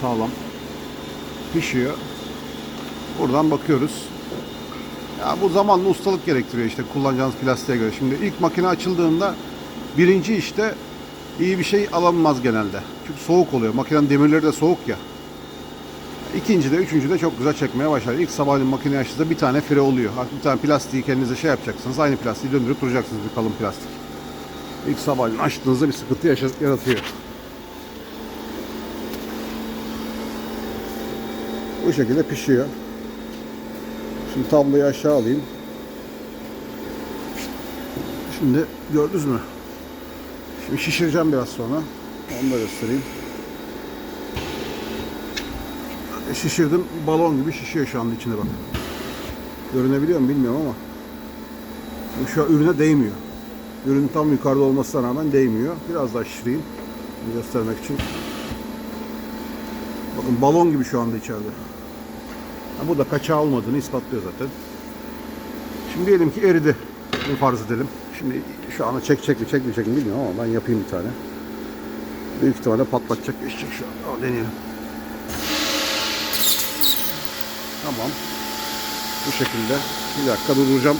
sağlam. Pişiyor. Buradan bakıyoruz. Ya bu zamanla ustalık gerektiriyor işte kullanacağınız plastiğe göre. Şimdi ilk makine açıldığında birinci işte iyi bir şey alınmaz genelde. Çünkü soğuk oluyor. Makinenin demirleri de soğuk ya. İkinci de, üçüncü de çok güzel çekmeye başlar. İlk sabahleyin makine açtığında bir tane fire oluyor. Artık bir tane plastiği kendinize şey yapacaksınız. Aynı plastiği döndürüp duracaksınız bir kalın plastik. İlk sabahleyin açtığınızda bir sıkıntı yaratıyor. Bu şekilde pişiyor. Şimdi tabloyu aşağı alayım. Şimdi gördünüz mü? Şimdi şişireceğim biraz sonra. Onu da göstereyim. Şişirdim. Balon gibi şişiyor şu anda içine bak. Görünebiliyor mu bilmiyorum ama. Şu an ürüne değmiyor. Ürün tam yukarıda olmasına rağmen değmiyor. Biraz daha şişireyim. Göstermek için. Bakın balon gibi şu anda içeride. Ha, bu da kaçağı olmadığını ispatlıyor zaten. Şimdi diyelim ki eridi. Bunu farz edelim. Şimdi şu anda çekecek mi çekmeyecek mi bilmiyorum ama ben yapayım bir tane. Büyük ihtimalle patlatacak geçecek şu an. Ama deneyelim. Tamam. Bu şekilde. Bir dakika durduracağım.